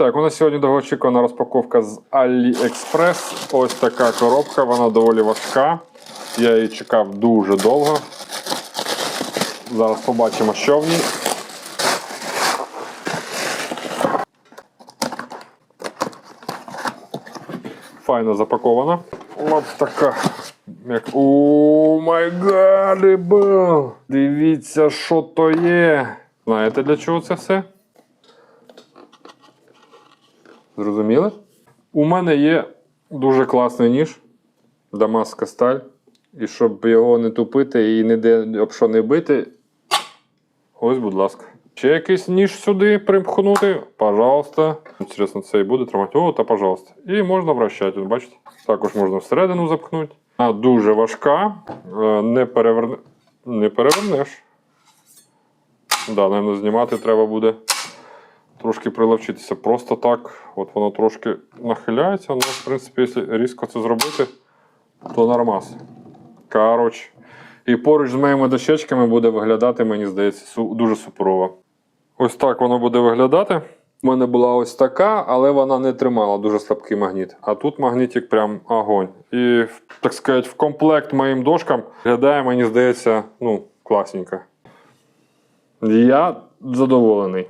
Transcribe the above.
Так, у нас сьогодні довгоочікувана розпаковка з AliExpress. Ось така коробка, вона доволі важка. Я її чекав дуже довго. Зараз побачимо, що в ній. Файно запакована. Ось така. О май гадибл! Дивіться, що то є. Знаєте для чого це все? Зрозуміли? У мене є дуже класний ніж. Дамаска сталь. І щоб його не тупити і ніде об що не бити. Ось, будь ласка. Ще якийсь ніж сюди примкнути. Пожалуйста. Інтересно, це і буде тримати. О, та пожалуйста. І можна вращати, бачите? Також можна всередину запхнути. Вона дуже важка. Е, Не, переверне... не перевернеш. Да, напевно, знімати треба буде трошки приловчитися. Просто так, от воно трошки нахиляється, але, в принципі, якщо різко це зробити, то нормас. Коротше. І поруч з моїми дощечками буде виглядати, мені здається, дуже суперово. Ось так воно буде виглядати. У мене була ось така, але вона не тримала дуже слабкий магніт. А тут магнітик прям огонь. І, так сказати, в комплект моїм дошкам виглядає, мені здається, ну, класненько. Я задоволений.